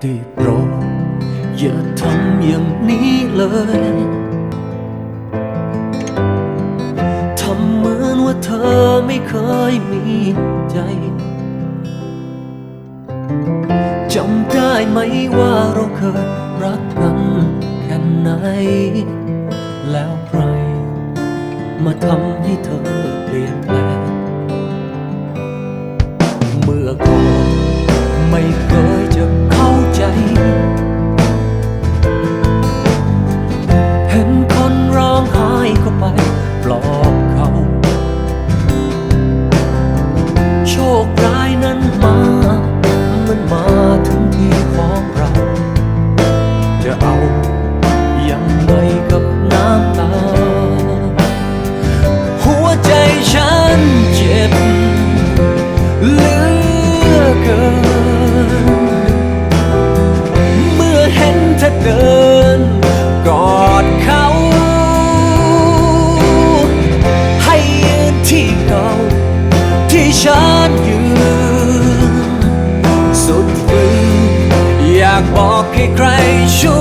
ได้โปรดอย่าทำอย่างนี้เลย ทำเหมือนว่าเธอไม่เคยมีใจจำได้ไหมว่าเราเคยรักกันแค่ไหน แล้วใคร มาทำให้เธอเปลี่ยนแปลง เมื่อก่อนไม่เคย เห็นคนร้องไห้เข้าไปปลอบเขา โชคร้ายนั้นมา ที่ฉันยืนสุดฟื้นอยากบอกให้ใครช่วย